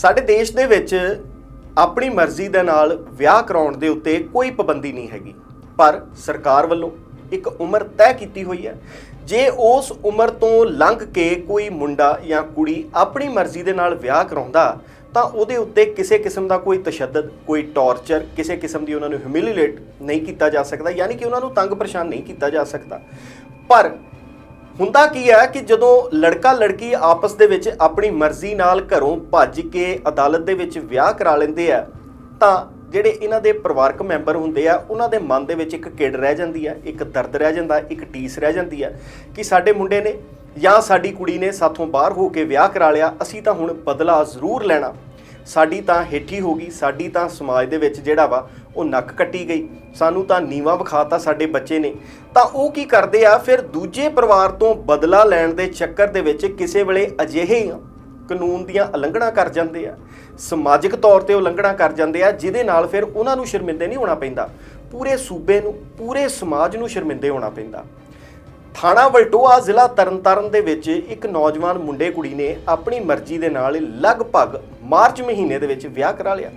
ਸਾਡੇ ਦੇਸ਼ ਦੇ ਵਿੱਚ ਆਪਣੀ ਮਰਜ਼ੀ ਦੇ ਨਾਲ ਵਿਆਹ ਕਰਾਉਣ ਦੇ ਉੱਤੇ ਕੋਈ ਪਾਬੰਦੀ ਨਹੀਂ ਹੈਗੀ। ਪਰ ਸਰਕਾਰ ਵੱਲੋਂ ਇੱਕ ਉਮਰ ਤੈਅ ਕੀਤੀ ਹੋਈ ਹੈ। ਜੇ ਉਸ ਉਮਰ ਤੋਂ ਲੰਘ ਕੇ ਕੋਈ ਮੁੰਡਾ ਜਾਂ ਕੁੜੀ ਆਪਣੀ ਮਰਜ਼ੀ ਦੇ ਨਾਲ ਵਿਆਹ ਕਰਾਉਂਦਾ, ਤਾਂ ਉਹਦੇ ਉੱਤੇ ਕਿਸੇ ਕਿਸਮ ਦਾ ਕੋਈ ਤਸ਼ੱਦਦ, ਕੋਈ ਟੌਰਚਰ, ਕਿਸੇ ਕਿਸਮ ਦੀ ਉਹਨਾਂ ਨੂੰ ਹਿਊਮਿਲੀਏਟ ਨਹੀਂ ਕੀਤਾ ਜਾ ਸਕਦਾ, ਯਾਨੀ ਕਿ ਉਹਨਾਂ ਨੂੰ ਤੰਗ ਪਰੇਸ਼ਾਨ ਨਹੀਂ ਕੀਤਾ ਜਾ ਸਕਦਾ। ਪਰ ਹੁੰਦਾ ਕੀ ਹੈ ਕਿ ਜਦੋਂ ਲੜਕਾ ਲੜਕੀ ਆਪਸ ਦੇ ਵਿੱਚ ਆਪਣੀ ਮਰਜ਼ੀ ਨਾਲ ਘਰੋਂ ਭੱਜ ਕੇ ਅਦਾਲਤ ਦੇ ਵਿੱਚ ਵਿਆਹ ਕਰਾ ਲੈਂਦੇ ਆ, ਤਾਂ ਜਿਹੜੇ ਇਹਨਾਂ ਦੇ ਪਰਿਵਾਰਕ ਮੈਂਬਰ ਹੁੰਦੇ ਆ, ਉਹਨਾਂ ਦੇ ਮਨ ਦੇ ਵਿੱਚ ਇੱਕ ਕਿੜ ਰਹਿ ਜਾਂਦੀ ਆ, ਇੱਕ ਦਰਦ ਰਹਿ ਜਾਂਦਾ, ਇੱਕ ਟੀਸ ਰਹਿ ਜਾਂਦੀ ਆ ਕਿ ਸਾਡੇ ਮੁੰਡੇ ਨੇ ਜਾਂ ਸਾਡੀ ਕੁੜੀ ਨੇ ਸਾਥੋਂ ਬਾਹਰ ਹੋ ਕੇ ਵਿਆਹ ਕਰਾ ਲਿਆ, ਅਸੀਂ ਤਾਂ ਹੁਣ ਬਦਲਾ ਜ਼ਰੂਰ ਲੈਣਾ। ਸਾਡੀ ਤਾਂ ਹੇਠੀ ਹੋ ਗਈ, ਸਾਡੀ ਤਾਂ ਸਮਾਜ ਦੇ ਵਿੱਚ ਜਿਹੜਾ ਵਾ, ਉਹ ਨੱਕ ਕੱਟੀ ਗਈ। ਸਾਨੂੰ ਤਾਂ ਨੀਵਾ ਵਿਖਾਤਾ ਸਾਡੇ ਬੱਚੇ ਨੇ। ਤਾਂ ਉਹ ਕੀ ਕਰਦੇ ਆ? ਫਿਰ ਦੂਜੇ ਪਰਿਵਾਰ ਤੋਂ ਬਦਲਾ ਲੈਣ ਦੇ ਚੱਕਰ ਦੇ ਵਿੱਚ ਕਿਸੇ ਵੇਲੇ ਅਜਿਹੇ ਕਾਨੂੰਨ ਦੀਆਂ ਉਲੰਘਣਾ ਕਰ ਜਾਂਦੇ ਆ। ਸਮਾਜਿਕ ਤੌਰ ਤੇ ਉਲੰਘਣਾ ਕਰ ਜਾਂਦੇ ਆ, ਜਿਹਦੇ ਨਾਲ ਫਿਰ ਉਹਨਾਂ ਨੂੰ ਸ਼ਰਮਿੰਦੇ ਨਹੀਂ ਹੋਣਾ ਪੈਂਦਾ। ਪੂਰੇ ਸੂਬੇ ਨੂੰ, ਪੂਰੇ ਸਮਾਜ ਨੂੰ ਸ਼ਰਮਿੰਦੇ ਹੋਣਾ ਪੈਂਦਾ। ਥਾਣਾ ਵਲਟੋਆ ਜ਼ਿਲ੍ਹਾ ਤਰਨਤਾਰਨ ਦੇ ਵਿੱਚ ਇੱਕ ਨੌਜਵਾਨ ਮੁੰਡੇ ਕੁੜੀ ਨੇ ਆਪਣੀ ਮਰਜ਼ੀ ਦੇ ਨਾਲ ਲਗਭਗ ਮਾਰਚ ਮਹੀਨੇ ਦੇ ਵਿੱਚ ਵਿਆਹ ਕਰਾ ਲਿਆ।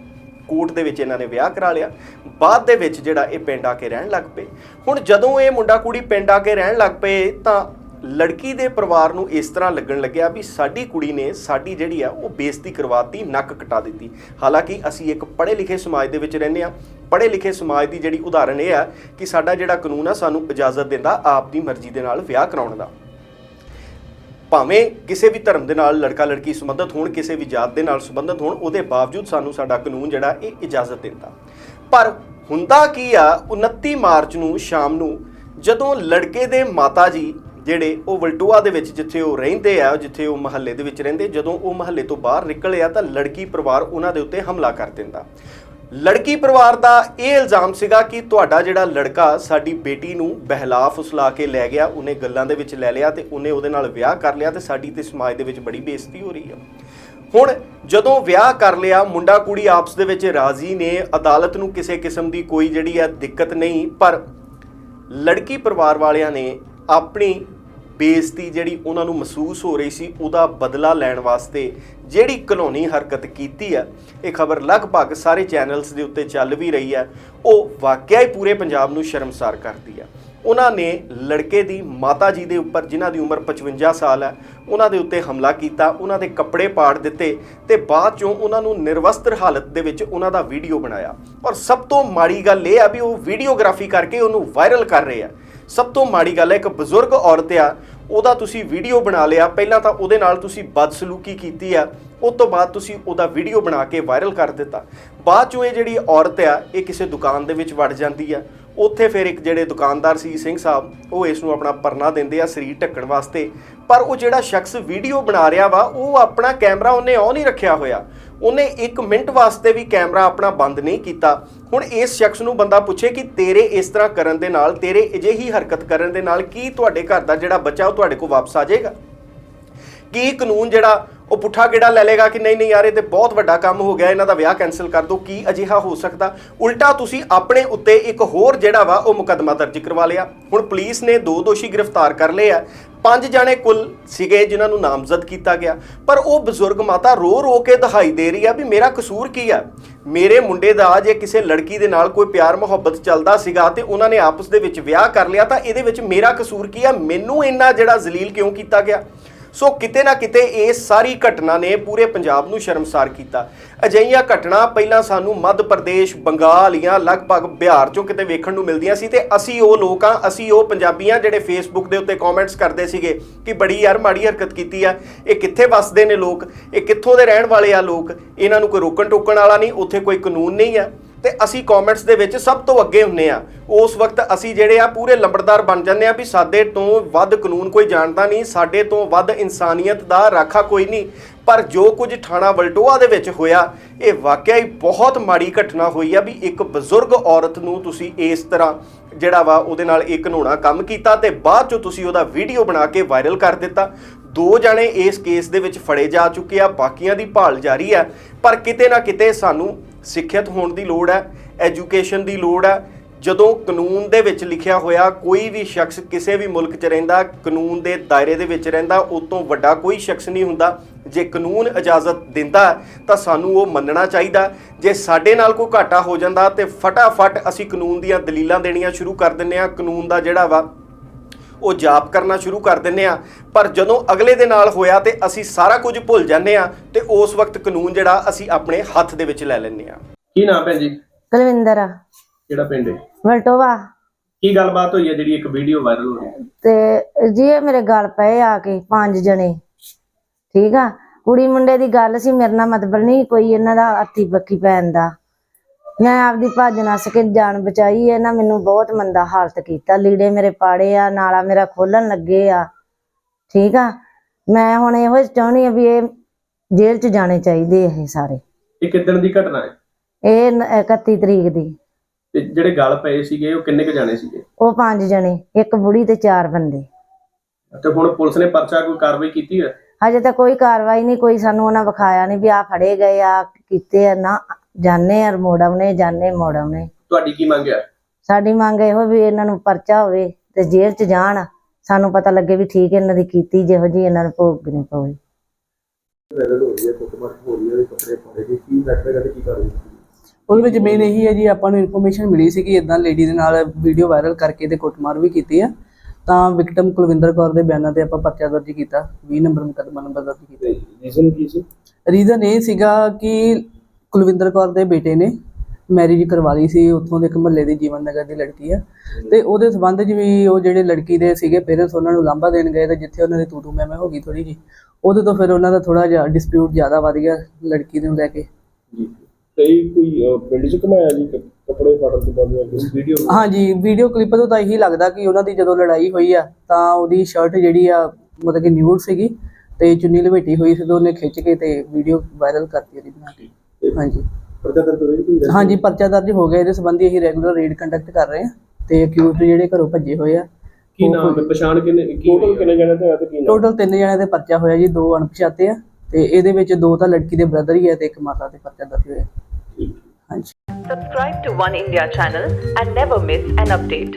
ਕੋਰਟ ਦੇ ਵਿੱਚ ਇਹਨਾਂ ਨੇ ਵਿਆਹ ਕਰਾ ਲਿਆ। ਬਾਅਦ ਦੇ ਵਿੱਚ ਜਿਹੜਾ ਇਹ ਪਿੰਡ ਆ ਕੇ ਰਹਿਣ ਲੱਗ ਪਏ। ਹੁਣ ਜਦੋਂ ਇਹ ਮੁੰਡਾ ਕੁੜੀ ਪਿੰਡ ਆ ਕੇ ਰਹਿਣ ਲੱਗ ਪਏ ਤਾਂ ਲੜਕੀ ਦੇ ਪਰਿਵਾਰ ਨੂੰ ਇਸ ਤਰ੍ਹਾਂ ਲੱਗਣ ਲੱਗਿਆ ਵੀ ਸਾਡੀ ਕੁੜੀ ਨੇ ਸਾਡੀ ਜਿਹੜੀ ਆ, ਉਹ ਬੇਇੱਜ਼ਤੀ ਕਰਵਾਤੀ, ਨੱਕ ਕਟਾ ਦਿੱਤੀ। ਹਾਲਾਂਕਿ ਅਸੀਂ ਇੱਕ ਪੜ੍ਹੇ ਲਿਖੇ ਸਮਾਜ ਦੇ ਵਿੱਚ ਰਹਿੰਦੇ ਆ ਪੜ੍ਹੇ ਲਿਖੇ ਸਮਾਜ ਦੀ ਜਿਹੜੀ ਉਦਾਹਰਣ ਇਹ ਆ ਕਿ ਸਾਡਾ ਜਿਹੜਾ ਕਾਨੂੰਨ ਆ, ਸਾਨੂੰ ਇਜਾਜ਼ਤ ਦਿੰਦਾ ਆਪ ਦੀ ਮਰਜ਼ੀ ਦੇ ਨਾਲ ਵਿਆਹ ਕਰਾਉਣ ਦਾ। ਭਾਵੇਂ ਕਿਸੇ ਵੀ ਧਰਮ ਦੇ ਨਾਲ ਲੜਕਾ ਲੜਕੀ ਸੰਬੰਧਿਤ ਹੋਣ, ਕਿਸੇ ਵੀ ਜਾਤ ਦੇ ਨਾਲ ਸੰਬੰਧਿਤ ਹੋਣ, ਉਹਦੇ ਬਾਵਜੂਦ ਸਾਨੂੰ ਸਾਡਾ ਕਾਨੂੰਨ ਜਿਹੜਾ, ਇਹ ਇਜਾਜ਼ਤ ਦਿੰਦਾ। ਪਰ ਹੁੰਦਾ ਕੀ ਆ 29 ਮਾਰਚ ਨੂੰ ਸ਼ਾਮ ਨੂੰ ਜਦੋਂ ਲੜਕੇ ਦੇ ਮਾਤਾ ਜੀ ਜਿਹੜੇ ਉਹ ਵਲਟੂਆ ਦੇ ਵਿੱਚ ਜਿੱਥੇ ਉਹ ਰਹਿੰਦੇ ਆ, ਜਿੱਥੇ ਉਹ ਮਹੱਲੇ ਦੇ ਵਿੱਚ ਰਹਿੰਦੇ, ਜਦੋਂ ਉਹ ਮਹੱਲੇ ਤੋਂ ਬਾਹਰ ਨਿਕਲਿਆ ਤਾਂ ਲੜਕੀ ਪਰਿਵਾਰ ਉਹਨਾਂ ਦੇ ਉੱਤੇ ਹਮਲਾ ਕਰ ਦਿੰਦਾ। ਲੜਕੀ ਪਰਿਵਾਰ ਦਾ ਇਹ ਇਲਜ਼ਾਮ ਸੀਗਾ ਕਿ ਤੁਹਾਡਾ ਜਿਹੜਾ ਲੜਕਾ ਸਾਡੀ ਬੇਟੀ ਨੂੰ ਬਹਿਲਾ ਫੁਸਲਾ ਕੇ ਲੈ ਗਿਆ, ਉਹਨੇ ਗੱਲਾਂ ਦੇ ਵਿੱਚ ਲੈ ਲਿਆ ਤੇ ਉਹਨੇ ਉਹਦੇ ਨਾਲ ਵਿਆਹ ਕਰ ਲਿਆ ਤੇ ਸਾਡੀ ਤੇ ਸਮਾਜ ਦੇ ਵਿੱਚ ਬੜੀ ਬੇਇੱਜ਼ਤੀ ਹੋ ਰਹੀ ਆ। ਹੁਣ ਜਦੋਂ ਵਿਆਹ ਕਰ ਲਿਆ, ਮੁੰਡਾ ਕੁੜੀ ਆਪਸ ਦੇ ਵਿੱਚ ਰਾਜ਼ੀ ਨੇ, ਅਦਾਲਤ ਨੂੰ ਕਿਸੇ ਕਿਸਮ ਦੀ ਕੋਈ ਜਿਹੜੀ ਆ ਦਿੱਕਤ ਨਹੀਂ, ਪਰ ਲੜਕੀ ਪਰਿਵਾਰ ਵਾਲਿਆਂ ਨੇ ਆਪਣੀ ਬੇਇੱਜ਼ਤੀ ਜਿਹੜੀ ਉਹਨਾਂ ਨੂੰ ਮਹਿਸੂਸ ਹੋ ਰਹੀ ਸੀ, ਉਹਦਾ ਬਦਲਾ ਲੈਣ ਵਾਸਤੇ ਜਿਹੜੀ ਕਲੋਨੀ ਹਰਕਤ ਕੀਤੀ ਹੈ ਇਹ ਖਬਰ ਲਗਭਗ ਸਾਰੇ ਚੈਨਲਸ ਦੇ ਉੱਤੇ ਚੱਲ ਵੀ ਰਹੀ ਹੈ ਉਹ ਵਾਕਿਆ ਹੀ ਪੂਰੇ ਪੰਜਾਬ ਨੂੰ ਸ਼ਰਮਸਾਰ ਕਰਦੀ ਹੈ ਉਹਨਾਂ ਨੇ ਲੜਕੇ ਦੀ ਮਾਤਾ ਜੀ ਦੇ ਉੱਪਰ, ਜਿਨ੍ਹਾਂ ਦੀ ਉਮਰ 55 ਸਾਲ ਹੈ ਉਹਨਾਂ ਦੇ ਉੱਤੇ ਹਮਲਾ ਕੀਤਾ, ਉਹਨਾਂ ਦੇ ਕੱਪੜੇ ਪਾੜ ਦਿੱਤੇ ਤੇ ਬਾਅਦ ਚੋਂ ਉਹਨਾਂ ਨੂੰ ਨਿਰਵਸਤਰ ਹਾਲਤ ਦੇ ਵਿੱਚ ਉਹਨਾਂ ਦਾ ਵੀਡੀਓ ਬਣਾਇਆ। ਔਰ ਸਭ ਤੋਂ ਮਾੜੀ ਗੱਲ ਇਹ ਆ ਵੀ ਉਹ ਵੀਡੀਓਗ੍ਰਾਫੀ ਕਰਕੇ ਉਹਨੂੰ ਵਾਇਰਲ ਕਰ ਰਹੇ ਆ। ਸਭ ਤੋਂ ਮਾੜੀ ਗੱਲ ਹੈ ਇੱਕ ਬਜ਼ੁਰਗ ਔਰਤ ਆ ਉਹਦਾ ਤੁਸੀਂ ਵੀਡੀਓ ਬਣਾ ਲਿਆ, ਪਹਿਲਾਂ ਤਾਂ ਉਹਦੇ ਨਾਲ ਤੁਸੀਂ ਬਦਸਲੂਕੀ ਕੀਤੀ ਆ, ਉਸ ਤੋਂ ਬਾਅਦ ਤੁਸੀਂ ਉਹਦਾ ਵੀਡੀਓ ਬਣਾ ਕੇ ਵਾਇਰਲ ਕਰ ਦਿੱਤਾ। ਬਾਅਦ ਚੋਂ ਇਹ ਜਿਹੜੀ ਔਰਤ ਆ, ਇਹ ਕਿਸੇ ਦੁਕਾਨ ਦੇ ਵਿੱਚ ਵੜ ਜਾਂਦੀ ਆ। ਉੱਥੇ ਫਿਰ ਇੱਕ ਜਿਹੜੇ ਦੁਕਾਨਦਾਰ ਸੀ ਸਿੰਘ ਸਾਹਿਬ, ਉਹ ਇਸ ਨੂੰ ਆਪਣਾ ਪਰਨਾ ਦਿੰਦੇ ਆ, ਸਰੀਰ ਢੱਕਣ ਵਾਸਤੇ। ਪਰ ਉਹ ਜਿਹੜਾ ਸ਼ਖਸ ਵੀਡੀਓ ਬਣਾ ਰਿਹਾ ਵਾ, ਉਹ ਆਪਣਾ ਕੈਮਰਾ ਉਹਨੇ ਔਨ ਹੀ ਰੱਖਿਆ ਹੋਇਆ। ਉਹਨੇ 1 ਮਿੰਟ ਵਾਸਤੇ ਵੀ ਕੈਮਰਾ ਆਪਣਾ ਬੰਦ ਨਹੀਂ ਕੀਤਾ। ਹੁਣ ਇਸ ਸ਼ਖਸ ਨੂੰ ਬੰਦਾ ਪੁੱਛੇ ਕਿ ਤੇਰੇ ਇਸ ਤਰ੍ਹਾਂ ਕਰਨ ਦੇ ਨਾਲ, ਤੇਰੇ ਅਜਿਹੀ ਹਰਕਤ ਕਰਨ ਦੇ ਨਾਲ ਕੀ ਤੁਹਾਡੇ ਘਰ ਦਾ ਜਿਹੜਾ ਬੱਚਾ, ਉਹ ਤੁਹਾਡੇ ਕੋਲ ਵਾਪਸ ਆ ਜਾਏਗਾ? ਕੀ ਕਾਨੂੰਨ ਜਿਹੜਾ, ਉਹ ਪੁੱਠਾ ਗੇੜਾ ਲੈ ਲੇਗਾ ਕਿ ਨਹੀਂ ਨਹੀਂ ਯਾਰ, ਇਹ ਤੇ ਬਹੁਤ ਵੱਡਾ ਕੰਮ ਹੋ ਗਿਆ, ਇਹਨਾਂ ਦਾ ਵਿਆਹ ਕੈਨਸਲ ਕਰ ਦਿਓ ਕੀ ਅਜਿਹਾ ਹੋ ਸਕਦਾ? ਉਲਟਾ ਤੁਸੀਂ ਆਪਣੇ ਉੱਤੇ ਇੱਕ ਹੋਰ ਜਿਹੜਾ ਵਾ, ਉਹ ਮੁਕੱਦਮਾ ਦਰਜ ਕਰਵਾ ਲਿਆ। ਹੁਣ ਪੁਲਿਸ ਨੇ ਦੋ ਦੋਸ਼ੀ ਗ੍ਰਿਫਤਾਰ ਕਰ ਲਏ ਆ। ਪੰਜ ਜਣੇ ਕੁੱਲ ਸੀਗੇ ਜਿਨ੍ਹਾਂ ਨੂੰ ਨਾਮਜ਼ਦ ਕੀਤਾ ਗਿਆ। ਪਰ ਉਹ ਬਜ਼ੁਰਗ ਮਾਤਾ ਰੋ ਰੋ ਕੇ ਦਿਖਾਈ ਦੇ ਰਹੀ ਆ ਵੀ ਮੇਰਾ ਕਸੂਰ ਕੀ ਆ? ਮੇਰੇ ਮੁੰਡੇ ਦਾ ਜੇ ਕਿਸੇ ਲੜਕੀ ਦੇ ਨਾਲ ਕੋਈ ਪਿਆਰ ਮੁਹੱਬਤ ਚੱਲਦਾ ਸੀਗਾ ਤੇ ਉਹਨਾਂ ਨੇ ਆਪਸ ਦੇ ਵਿੱਚ ਵਿਆਹ ਕਰ ਲਿਆ ਤਾਂ ਇਹਦੇ ਵਿੱਚ ਮੇਰਾ ਕਸੂਰ ਕੀ ਆ? ਮੈਨੂੰ ਇੰਨਾ ਜਿਹੜਾ ਜ਼ਲੀਲ ਕਿਉਂ ਕੀਤਾ ਗਿਆ? ਸੋ ਕਿਤੇ ਨਾ ਕਿਤੇ ਇਹ ਸਾਰੀ ਘਟਨਾ ਨੇ ਪੂਰੇ ਪੰਜਾਬ ਨੂੰ ਸ਼ਰਮਸਾਰ ਕੀਤਾ। ਅਜਿਹੀਆਂ ਘਟਨਾ ਪਹਿਲਾਂ ਸਾਨੂੰ ਮੱਧ ਪ੍ਰਦੇਸ਼, ਬੰਗਾਲ ਜਾਂ ਲਗਭਗ ਬਿਹਾਰ ਚੋਂ ਕਿਤੇ ਵੇਖਣ ਨੂੰ ਮਿਲਦੀਆਂ ਸੀ ਤੇ ਅਸੀਂ ਉਹ ਲੋਕ ਆ ਅਸੀਂ ਉਹ ਪੰਜਾਬੀਆਂ ਜਿਹੜੇ ਫੇਸਬੁੱਕ ਦੇ ਉੱਤੇ ਕਮੈਂਟਸ ਕਰਦੇ ਸੀਗੇ ਕਿ ਬੜੀ ਯਾਰ ਮਾੜੀ ਹਰਕਤ ਕੀਤੀ ਆ, ਇਹ ਕਿੱਥੇ ਵੱਸਦੇ ਨੇ ਲੋਕ, ਇਹ ਕਿੱਥੋਂ ਦੇ ਰਹਿਣ ਵਾਲੇ ਆ ਲੋਕ, ਇਹਨਾਂ ਨੂੰ ਕੋਈ ਰੋਕਣ ਟੋਕਣ ਵਾਲਾ ਨਹੀਂ, ਉੱਥੇ ਕੋਈ ਕਾਨੂੰਨ ਨਹੀਂ ਆ। ਤੇ ਅਸੀਂ ਕਮੈਂਟਸ ਦੇ ਵਿੱਚ ਸਭ ਤੋਂ ਅੱਗੇ ਹੁੰਨੇ ਆ। ਉਸ ਵਕਤ ਅਸੀਂ ਜਿਹੜੇ ਆ ਪੂਰੇ ਲੰਬੜਦਾਰ ਬਣ ਜਾਂਦੇ ਆ ਵੀ ਸਾਡੇ ਤੋਂ ਵੱਧ ਕਾਨੂੰਨ ਕੋਈ ਜਾਣਦਾ ਨਹੀਂ, ਸਾਡੇ ਤੋਂ ਵੱਧ ਇਨਸਾਨੀਅਤ ਦਾ ਰਾਖਾ ਕੋਈ ਨਹੀਂ। ਪਰ ਜੋ ਕੁਝ ਥਾਣਾ ਵਲਟੋਆ ਦੇ ਵਿੱਚ ਹੋਇਆ, ਇਹ ਵਾਕਿਆ ਹੀ ਬਹੁਤ ਮਾੜੀ ਘਟਨਾ ਹੋਈ ਆ ਵੀ ਇੱਕ ਬਜ਼ੁਰਗ ਔਰਤ ਨੂੰ ਤੁਸੀਂ ਇਸ ਤਰ੍ਹਾਂ ਜਿਹੜਾ ਵਾ ਉਹਦੇ ਨਾਲ ਇੱਕ ਘਨੋਣਾ ਕੰਮ ਕੀਤਾ ਤੇ ਬਾਅਦ ਚੋਂ ਤੁਸੀਂ ਉਹਦਾ ਵੀਡੀਓ ਬਣਾ ਕੇ ਵਾਇਰਲ ਕਰ ਦਿੱਤਾ। ਦੋ ਜਣੇ ਇਸ ਕੇਸ ਦੇ ਵਿੱਚ ਫੜੇ ਜਾ ਚੁੱਕੇ ਆ, ਬਾਕੀਆਂ ਦੀ ਭਾਲ ਜਾਰੀ ਆ। ਪਰ ਕਿਤੇ ਨਾ ਕਿਤੇ ਸਾਨੂੰ ਸਿੱਖਿਅਤ ਹੋਣ ਦੀ ਲੋੜ ਹੈ, ਐਜੂਕੇਸ਼ਨ ਦੀ ਲੋੜ ਹੈ। ਜਦੋਂ ਕਾਨੂੰਨ ਦੇ ਵਿੱਚ ਲਿਖਿਆ ਹੋਇਆ ਕੋਈ ਵੀ ਸ਼ਖਸ ਕਿਸੇ ਵੀ ਮੁਲਕ 'ਚ ਰਹਿੰਦਾ, ਕਾਨੂੰਨ ਦੇ ਦਾਇਰੇ ਦੇ ਵਿੱਚ ਰਹਿੰਦਾ ਉਹ ਤੋਂ ਵੱਡਾ ਕੋਈ ਸ਼ਖਸ ਨਹੀਂ ਹੁੰਦਾ। ਜੇ ਕਾਨੂੰਨ ਇਜਾਜ਼ਤ ਦਿੰਦਾ ਤਾਂ ਸਾਨੂੰ ਉਹ ਮੰਨਣਾ ਚਾਹੀਦਾ ਜੇ ਸਾਡੇ ਨਾਲ ਕੋਈ ਘਾਟਾ ਹੋ ਜਾਂਦਾ, ਤੇ ਫਟਾਫਟ ਅਸੀਂ ਕਾਨੂੰਨ ਦੀਆਂ ਦਲੀਲਾਂ ਦੇਣੀਆਂ ਸ਼ੁਰੂ ਕਰ ਦਿੰਨੇ ਆ ਕਾਨੂੰਨ ਦਾ ਜਿਹੜਾ ਵਾ ਉਹ ਜਾਪ ਕਰਨਾ ਸ਼ੁਰੂ ਕਰ ਦਿੰਨੇ ਆ ਪਰ ਜਦੋਂ ਅਗਲੇ ਦੇ ਨਾਲ ਹੋਇਆ ਤੇ ਅਸੀਂ ਸਾਰਾ ਕੁਝ ਭੁੱਲ ਜਾਂਦੇ ਆ ਤੇ ਉਸ ਵਕਤ ਕਾਨੂੰਨ ਜਿਹੜਾ ਅਸੀਂ ਆਪਣੇ ਹੱਥ ਦੇ ਵਿੱਚ ਲੈ ਲੈਂਦੇ ਆ ਕੀ ਨਾਮ ਭੈਣ ਜੀ? ਕੁਲਵਿੰਦਰ। ਕਿਹੜਾ ਪਿੰਡ ਹੈ? ਵਲਟੋਵਾ। ਕੀ ਗੱਲਬਾਤ ਹੋਈ ਹੈ ਜਿਹੜੀ ਇੱਕ ਵੀਡੀਓ ਵਾਇਰਲ ਹੋ ਰਹੀ ਹੈ ਤੇ ਜੀ ਇਹ ਮੇਰੇ ਗੱਲ ਪਏ ਆ ਕੇ ਪੰਜ ਜਣੇ। ਠੀਕ ਆ? ਕੁੜੀ ਮੁੰਡੇ ਦੀ ਗੱਲ ਸੀ ਮੇਰੇ ਨਾਲ ਮਤਲਬ ਨਹੀਂ ਕੋਈ ਇਹਨਾਂ ਦਾ ਹੱਥੀ ਬੱਕੀ ਪੈਣ ਦਾ। ਮੈਂ ਆਪਦੀ ਭੱਜ ਨੱਸ ਕੇ ਜਾਨ ਬਚਾਈ ਇਹਨਾਂ ਮੈਨੂੰ ਬਹੁਤ ਮੰਦਾ ਹਾਲਤ ਕੀਤਾ। ਲੀੜੇ ਮੇਰੇ ਪਾੜੇ ਆ ਨਾਲਾ ਮੇਰਾ ਖੋਲਣ ਲੱਗੇ ਆ। ਠੀਕ ਆ? ਮੈਂ ਹੁਣ ਇਹੋ ਚਾਹੁੰਦੀ ਆ ਵੀ ਇਹ ਜੇਲ੍ਹ 'ਚ ਜਾਣੇ ਚਾਹੀਦੇ ਇਹ ਸਾਰੇ। ਇਹ ਕਿੱਦਣ ਦੀ ਘਟਨਾ ਹੈ? ਇਹ ਨ- 31 ਤਰੀਕ ਦੀ। ਤੇ ਜਿਹੜੇ ਗੱਲ ਪਏ ਸੀਗੇ ਉਹ ਕਿੰਨੇ ਕ ਜਾਣੇ ਸੀਗੇ? ਉਹ ਪੰਜ ਜਣੇ ਇੱਕ ਬੁੜੀ ਤੇ ਚਾਰ ਬੰਦੇ। ਤੇ ਹੁਣ ਪੁਲਿਸ ਨੇ ਪਰਚਾ ਕੋਈ ਕਾਰਵਾਈ ਕੀਤੀ ਹੈ ਹਜੇ ਤਾਂ ਕੋਈ ਕਾਰਵਾਈ ਨਹੀਂ ਕੋਈ ਸਾਨੂੰ ਉਹਨਾਂ ਵਿਖਾਇਆ ਨਹੀਂ ਵੀ ਆ ਫੜੇ ਗਏ ਆ ਕੀਤੇ ਆ ਨਾ ਜਾਣੇ ਆ ਮੋੜਮ ਨੇ ਜਾਣੇ ਮੋੜਮ ਨੇ ਤੁਹਾਡੀ ਕੀ ਮੰਗ ਹੈ ਸਾਡੀ ਮੰਗ ਇਹੋ ਵੀ ਇਹਨਾਂ ਨੂੰ ਪਰਚਾ ਹੋਵੇ ਤੇ ਜੇਲ੍ਹ 'ਚ ਜਾਣ। ਸਾਨੂੰ ਪਤਾ ਲੱਗੇ ਵੀ ਠੀਕ ਇਹਨਾਂ ਦੀ ਕੀਤੀ ਜਿਹੋ ਜੀ ਇਹਨਾਂ ਨੂੰ ਭੋਗਣੀ ਪਵੇ। ਉਹਦੇ ਵਿੱਚ ਮੇਨ ਇਹੀ ਹੈ ਜੀ ਆਪਾਂ ਨੂੰ ਇਨਫੋਰਮੇਸ਼ਨ ਮਿਲੀ ਸੀ ਕਿ ਇਦਾਂ ਲੇਡੀ ਦੇ ਨਾਲ ਵੀਡੀਓ ਵਾਇਰਲ ਕਰਕੇ ਤੇ ਕੁੱਟਮਾਰ ਵੀ ਕੀਤੀ ਆ। ਤਾਂ ਵਿਕਟਮ ਕੁਲਵਿੰਦਰ ਕੌਰ ਦੇ ਬਿਆਨਾਂ ਤੇ ਆਪਾਂ ਪਰਚਾ ਦਰਜ ਕੀਤਾ। 20 ਨੰਬਰ ਮੁਕੱਦਮਾ ਨੰਬਰ ਦਰਜ ਕੀਤਾ। ਰੀਜ਼ਨ ਕੀ ਸੀ? ਰੀਜ਼ਨ ਇਹ ਸੀਗਾ ਕਿ ਕੁਲਵਿੰਦਰ ਕੌਰ ਦੇ ਬੇਟੇ ਨੇ ਮੈਰਿਜ ਕਰਵਾ ਲਈ ਸੀ ਉੱਥੋਂ ਦੇ ਇੱਕ ਮਹੱਲੇ ਦੀ ਜੀਵਨ ਨਗਰ ਦੀ ਲੜਕੀ ਆ। ਤੇ ਉਹਦੇ ਸਬੰਧ 'ਚ ਵੀ ਉਹ ਜਿਹੜੇ ਲੜਕੀ ਦੇ ਸੀਗੇ ਪੇਰੈਂਟਸ ਉਹਨਾਂ ਨੂੰ ਲਾਂਭਾ ਦੇਣ ਗਏ ਤੇ ਜਿੱਥੇ ਉਹਨਾਂ ਦੀ ਤੂਤੂ ਮੈਂ ਮੈਂ ਹੋ ਗਈ ਥੋੜੀ ਜੀ ਉਹਦੇ ਤੋਂ ਫਿਰ ਉਹਨਾਂ ਦਾ ਥੋੜਾ ਜਿਹਾ ਡਿਸਪਿਊਟ ਜ਼ਿਆਦਾ ਵੱਧ ਗਿਆ ਲੜਕੀ ਨੂੰ ਲੈ ਕੇ। ਜੀ। ਤੇ ਕੋਈ ਪਿੰਡ ਚ ਘਮਾਇਆ ਜੀ? ਕੱਪੜੇ ਫਾੜਨ ਤੋਂ ਬਾਅਦ ਵੀਡੀਓ ਹਾਂਜੀ ਵੀਡੀਓ ਕਲਿੱਪ ਤੋਂ ਤਾਂ ਇਹੀ ਲੱਗਦਾ ਕਿ ਉਹਨਾਂ ਦੀ ਜਦੋਂ ਲੜਾਈ ਹੋਈ ਆ ਤਾਂ ਉਹਦੀ ਸ਼ਰਟ ਜਿਹੜੀ ਆ ਮਤਲਬ ਕਿ ਨਿਊਡ ਸੀਗੀ ਤੇ ਚੁੰਨੀ ਲਪੇਟੀ ਹੋਈ ਸੀ ਤੇ ਉਹਨੇ ਖਿੱਚ ਕੇ ਤੇ ਵੀਡੀਓ ਵਾਇਰਲ ਕਰਤੀ ਉਹਦੀ ਬਣਾ ਕੇ। ਹਾਂਜੀ। ਪਰਚਾ ਦਰਜ ਹੋਈ ਕੋਈ ਹਾਂਜੀ ਪਰਚਾ ਦਰਜ ਹੋ ਗਿਆ। ਇਹਦੇ ਸੰਬੰਧੀ ਅਸੀਂ ਰੈਗੂਲਰ ਰੇਡ ਕੰਡਕਟ ਕਰ ਰਹੇ ਹਾਂ ਤੇ ਅਕਿਊਜ਼ਡ ਜਿਹੜੇ ਘਰੋਂ ਭੱਜੇ ਹੋਏ ਆ ਕੀ ਨਾਮ ਹੈ? ਪਛਾਣ ਕਿੰਨੇ ਟੋਟਲ ਕਿੰਨੇ ਜਣੇ ਤੇ ਆ ਤੇ ਕੀ ਨਾਮ? ਟੋਟਲ ਤਿੰਨ ਜਣਿਆਂ ਦੇ ਪਰਚਾ ਹੋਇਆ ਜੀ ਦੋ ਅਣਪਛਾਤੇ ਆ ਤੇ ਇਹਦੇ ਵਿੱਚ ਦੋ ਤਾਂ ਲੜਕੀ ਦੇ ਬ੍ਰਦਰ ਹੀ ਆ ਤੇ ਇੱਕ ਮਾਤਾ ਦੇ ਪਰਚਾ ਦਰਜ ਹੋਇਆ। ਹਾਂਜੀ। Subscribe to One India channel and never miss an update.